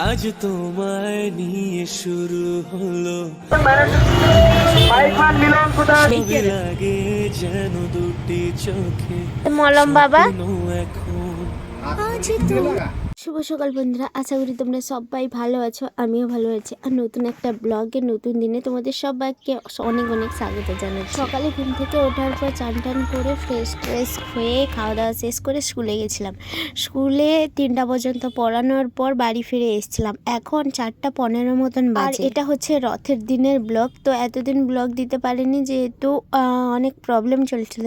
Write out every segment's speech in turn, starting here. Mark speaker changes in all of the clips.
Speaker 1: আজ তোমায় নিয়ে শুরু হলো। লাগে যেন দুটি চোখে
Speaker 2: মলম বাবা?
Speaker 1: আজ এখন
Speaker 2: শুভ সকাল বন্ধুরা আশা করি তোমরা সবাই ভালো আছো আমিও ভালো আছি। আর নতুন একটা ব্লগে নতুন দিনে তোমাদের সবাইকে অনেক অনেক স্বাগত জানাই সকালে ঘুম থেকে ওঠার পর চান টান করে ফ্রেশ ট্রেশ হয়ে খাওয়া দাওয়া শেষ করে স্কুলে গেছিলাম। স্কুলে তিনটা পর্যন্ত পড়ানোর পর বাড়ি ফিরে এসেছিলাম। এখন চারটা পনেরো মতন বাজে। এটা হচ্ছে রথের দিনের ব্লগ তো এতদিন ব্লগ দিতে পারিনি যেহেতু অনেক প্রবলেম চলছিল।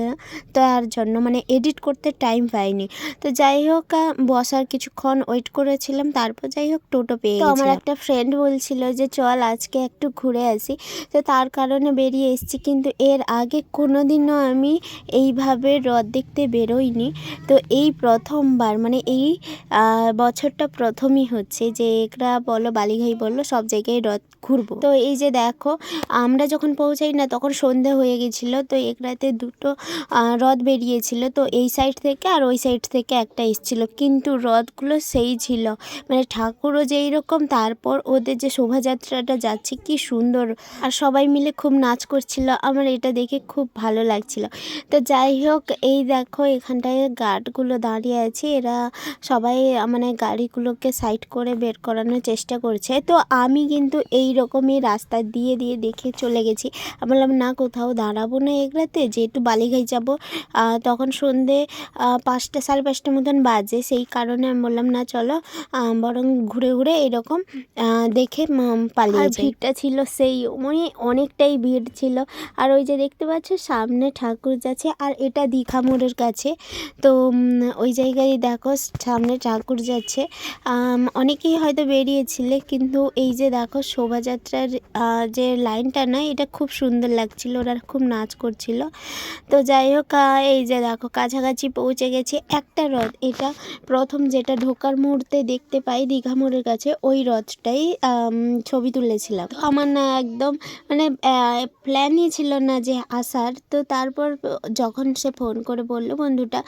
Speaker 2: তার জন্য মানে এডিট করতে টাইম পাইনি। তো যাই হোক বসার কিছুক্ষণ ওয়েট করেছিলাম তারপর যাই হোক টোটো পেয়ে তো আমার একটা ফ্রেন্ড বলছিল যে চল আজকে একটু ঘুরে আসি। তো তার কারণে বেরিয়ে এসেছি কিন্তু এর আগে কোনোদিনও আমি এইভাবে হ্রদ দেখতে বেরোইনি। তো এই প্রথমবার মানে এই বছরটা প্রথমই হচ্ছে যে একরা বলো বালিঘাই বলল সব জায়গায় হ্রদ ঘুরবো। তো এই যে দেখো আমরা যখন পৌঁছাই না তখন সন্ধে হয়ে গেছিল তো একরাতে দুটো আহ, রথ বেরিয়েছিল। তো এই সাইড থেকে আর ওই সাইড থেকে একটা এসেছিল। কিন্তু রথগুলো সেই ছিল। মানে ঠাকুরও যেই রকম তারপর ওদের যে শোভাযাত্রাটা যাচ্ছে কি সুন্দর। আর সবাই মিলে খুব নাচ করছিল, আমার এটা দেখে খুব ভালো লাগছিল। তো যাই হোক, এই দেখো এখানটায় গার্ডগুলো দাঁড়িয়ে আছে। এরা সবাই মানে গাড়িগুলোকে সাইড করে বের করানোর চেষ্টা করছে। তো আমি কিন্তু এই রকমই রাস্তা দিয়ে দিয়ে দেখে চলে গেছি। আমি বললাম, না, কোথাও দাঁড়াবো না এগুলাতে যেহেতু বালিঘাই যাব। তখন সন্ধে পাঁচটা সাড়ে পাঁচটার মতন বাজে। সেই কারণে আমি বললাম, না চলো বরং ঘুরে ঘুরে এরকম দেখে পালিয়ে। ভিড়টা ছিল সেই মানে অনেকটাই ভিড় ছিল। আর ওই যে দেখতে পাচ্ছ সামনে ঠাকুর যাচ্ছে আর এটা দীঘা মোড়ের কাছে। তো ওই জায়গায় দেখো সামনে ঠাকুর যাচ্ছে। অনেকেই হয়তো বেরিয়েছিলে কিন্তু এই যে দেখো শোভাযাত্রার যে লাইনটা না এটা খুব সুন্দর লাগছিল ওরা খুব নাচ করছিল। তো যাই হোক এই যে দেখো কাছাকাছি পৌঁছে গেছি। একটা রথ এটা প্রথম যেটা ঢোকার মুহূর্তে দেখতে পাই দীঘা মোড়ের কাছে ওই রথটাই ছবি তুলেছিলাম। তো আমার না একদম মানে প্ল্যানই ছিল না যে আসার। তো তারপর যখন সে ফোন করে বলল, বন্ধুটা,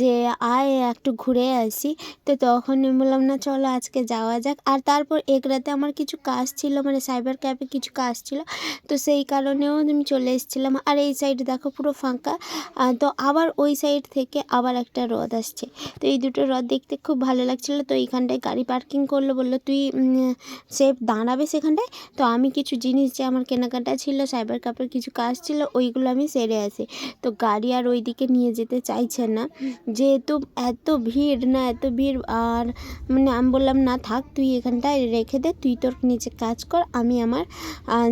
Speaker 2: যে আয়, একটু ঘুরে আসি। তো তখন আমি বললাম, না, চলো আজকে যাওয়া যাক। আর তারপর এক রাতে আমার কিছু কাজ ছিল মানে সাইবার ক্যাফে কিছু কাজ ছিল। তো সেই কারণেও আমি চলে এসেছিলাম। আর এই সাইড দেখো, পুরো ফাঁকা। তো আবার ওই সাইড থেকে আবার একটা রথ আসছে। তো এই দুটো রথ দেখতে খুব ভালো লাগছিল তো এইখানটায় গাড়ি পার্কিং করল বলল, তুই সে দাঁড়াবে সেখানটায়? তো আমি কিছু জিনিস যে আমার কেনাকাটা ছিল সাইবার কাপের কিছু কাজ ছিল, ওইগুলো আমি সেরে আসি। তো গাড়ি আর ওইদিকে নিয়ে যেতে চাইছে না। যেহেতু এত ভিড় না, এত ভিড়, আর মানে আমি বললাম, না থাক, তুই এখানটায় রেখে দে, তুই তোর নিচে কাজ কর, আমি আমার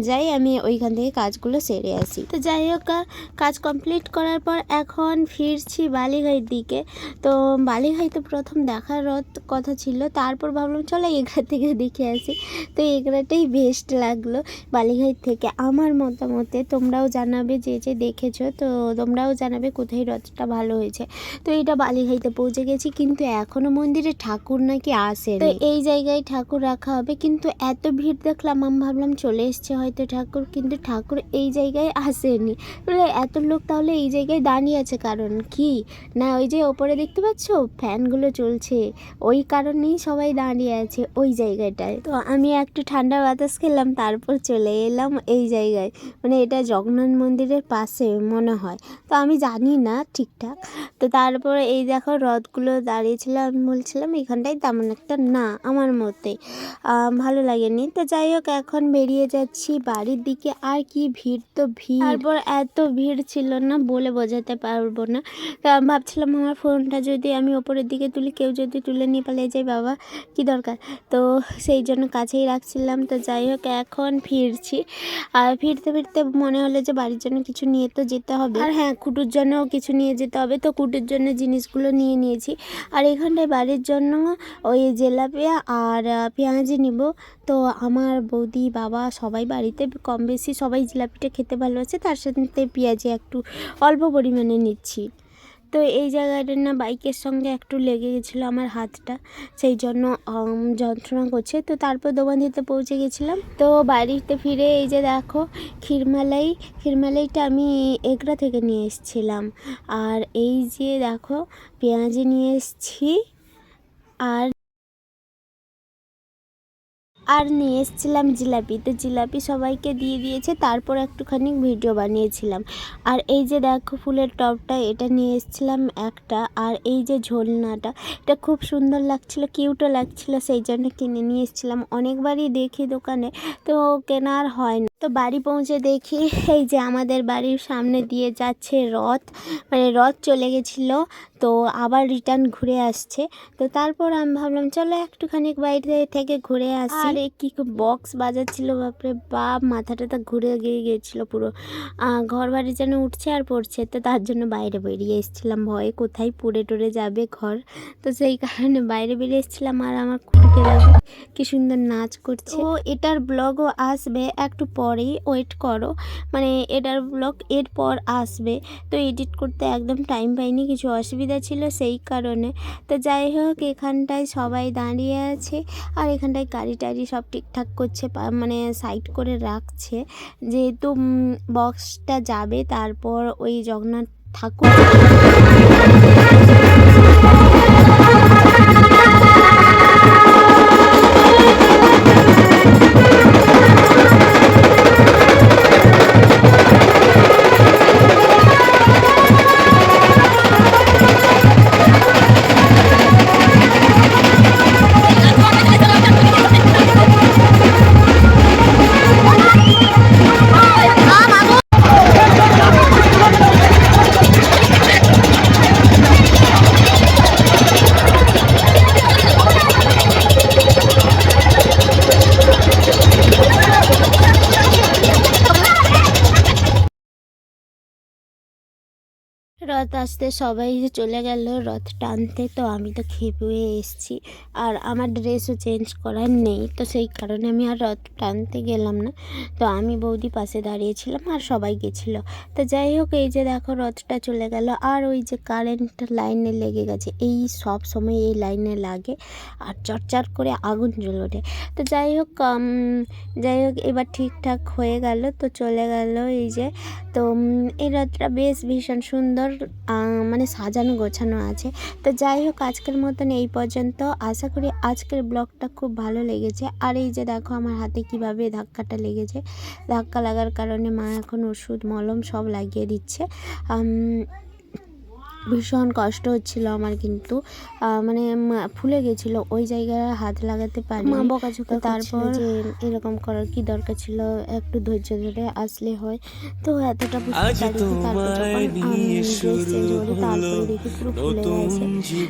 Speaker 2: যাই, আমি ওইখান থেকে কাজগুলো সেরে আসি। তো যাই হোক কাজ কমপ্লিট করার পর এখন ফিরছি বালিঘাইয়ের দিকে। তো বালিঘাই তো প্রথম দেখার রথ কথা ছিল, তারপর ভাবলাম, চলো এগরা থেকে দেখে আসি। তো এগরাটাই বেস্ট লাগল বালিঘাই থেকে। আমার মতামতে তোমরাও জানাবে যে যে দেখেছ, তো তোমরাও জানাবে কোথায় রথটা ভালো হয়েছে। তো এটা বালিঘাইতে পৌঁছে গেছি, কিন্তু এখনও মন্দিরে ঠাকুর নাকি আসে তো এই জায়গায় ঠাকুর রাখা হবে, কিন্তু এত ভিড় দেখলাম, আমি ভাবলাম চলে এসছে হয়তো ঠাকুর, কিন্তু ঠাকুর এই জায়গায় আসেনি। এত লোক তাহলে এই জায়গায় দাঁড়িয়ে আছে কারণ কি? না, ওই যে ওপরে দেখতে পাচ্ছ? ফ্যানগুলো চলছে। ওই কারণেই সবাই দাঁড়িয়ে আছে ওই জায়গাটায়। তো আমি একটু ঠান্ডা বাতাস খেলাম, তারপর চলে এলাম এই জায়গায়। মানে এটা জগন্নাথ মন্দিরের পাশে মনে হয়। তো আমি জানি না ঠিকঠাক। তো তারপরে এই দেখো রথগুলো দাঁড়িয়েছিল আমি বলছিলাম এখানটায় তেমন একটা না আমার মতে। ভালো লাগেনি। তো যাই হোক, এখন বেরিয়ে যাচ্ছি বাড়ির দিকে। আর কি ভিড় তো ভিড়। তারপর এত ভিড় ছিল না বলে বোঝাতে পারব না। তো ভাবছিলাম আমার ফোনটা যদি আমি ওপরের দিকে তুলি, কেউ যদি তুলে নিয়ে পালিয়ে যায় বাবা, কি দরকার? তো সেই জন্য কাছেই রাখছিলাম। তো যাই হোক, এখন ফিরছি। আর ফিরতে ফিরতে মনে হলো যে, বাড়ির জন্য কিছু নিয়ে তো যেতে হবে। আর হ্যাঁ কুটুর জন্যও কিছু নিয়ে যেতে হবে। তো কুটুর জন্য জিনিসগুলো নিয়ে নিয়েছি। আর এখানটায় বাড়ির জন্য ওই জেলাপিয়া আর পেঁয়াজি নিব। তো আমার বৌদি, বাবা সবাই বাড়িতে কম বেশি সবাই জিলাপিটা খেতে ভালোবাসে। তার সাথে পেঁয়াজি একটু অল্প পরিমাণে নিচ্ছি। তো এই জায়গাটার না বাইকের সঙ্গে একটু লেগে গেছিল আমার হাতটা, সেই জন্য যন্ত্রণা করছে। তো তারপর দোকানদিতে পৌঁছে গেছিলাম। তো বাড়িতে ফিরে এই যে দেখো, ক্ষীরমালাই, ক্ষীরমালাইটা আমি এগরা থেকে নিয়ে এসেছিলাম। আর এই যে দেখো, পেঁয়াজি নিয়ে এসেছি। আর আর নিয়ে এসেছিলাম জিলাপি। তো জিলাপি সবাইকে দিয়ে দিয়েছে, তারপর একটুখানি ভিডিও বানিয়েছিলাম। আর এই যে দেখো ফুলের টপটা, এটা নিয়ে এসেছিলাম একটা। আর এই যে ঝোলনাটা, এটা খুব সুন্দর লাগছিল কিউটও লাগছিল, সেই জন্য কিনে নিয়ে এসেছিলাম। অনেকবারই দেখি দোকানে, তো কেনার হয় না। তো বাড়ি পৌঁছে দেখি এই যে আমাদের বাড়ির সামনে দিয়ে যাচ্ছে রথ মানে রথ চলে গেছিল তো আবার রিটার্ন ঘুরে আসছে। তো তারপর আমি ভাবলাম চলো একটুখানি বাইরে থেকে ঘুরে আসি। আর কি বক্স বাজাচ্ছিল বাপরে বাপ মাথাটা তো ঘুরে গিয়ে গিয়েছিল পুরো। ঘর বাড়ি যেন উঠছে আর পড়ছে তো তার জন্য বাইরে বেরিয়ে এসেছিলাম। ভয়ে কোথায় পুড়ে টুড়ে যাবে ঘর? তো সেই কারণে বাইরে বেরিয়ে এসেছিলাম আর আমার দেখো কি সুন্দর নাচ করছে। ও এটার ব্লগও আসবে একটু পরেই ওয়েট করো। মানে এটার ব্লগ এরপর আসবে। তো এডিট করতে একদম টাইম পাইনি, কিছু অসুবিধা ছিল সেই কারণে। তো যাই হোক, এখানটায় সবাই দাঁড়িয়ে আছে। আর এখানটায় গাড়ি টাড়ি সব ঠিকঠাক করছে মানে সাইড করে রাখছে। যেহেতু বক্সটা যাবে, তারপর ওই জগন্নাথ ঠাকুর রথ আসতে সবাই চলে গেল, রথ টানতে তো আমি তো খেপে এসেছি। আর আমার ড্রেসও চেঞ্জ করার নেই, তো সেই কারণে আমি আর রথ টানতে গেলাম না। তো আমি বৌদি পাশে দাঁড়িয়েছিলাম আর সবাই গেছিল। তো যাই হোক, এই যে দেখো রথটা চলে গেল। আর ওই যে কারেন্ট লাইনে লেগে গেছে, এই সব সময় এই লাইনে লাগে আর চটচট করে আগুন জ্বলে ওঠে। তো যাই হোক যাই হোক, এবার ঠিকঠাক হয়ে গেল, তো চলে গেল এই যে। তো এই রথটা বেশ ভীষণ সুন্দর মানে সাজানো, গোছানো আছে। তো যাই হোক, আজকের মতন এই পর্যন্ত। আশা করি আজকের ব্লগটা খুব ভালো লেগেছে। আর এই যে দেখো আমার হাতে কীভাবে ধাক্কাটা লেগেছে। ধাক্কা লাগার কারণে মা এখন ওষুধ, মলম সব লাগিয়ে দিচ্ছে। ভীষণ কষ্ট হচ্ছিল আমার কিন্তু। মানে মা- ফুলে গেছিল ওই জায়গায় হাত লাগাতে পারি মা বকাঝোকা তারপর যে এরকম করার কি দরকার ছিল একটু ধৈর্য ধরে আসলে হয়। তো এতটা বুঝতে তারপর যখন ড্রেস চেঞ্জ করি তারপরে
Speaker 1: হলো
Speaker 2: দেখি পুরো ফুলে গেছে।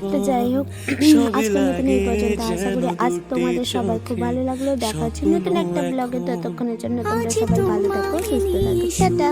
Speaker 2: তো যাই হোক আজকের মতন এই পর্যন্ত আশা করি আজ তোমাদের সবাই খুব ভালো লাগল। দেখা হচ্ছে নতুন একটা ব্লগে ততক্ষণের জন্য তোমরা সবাই ভালো থাকো সুস্থ থাকো। টাটা।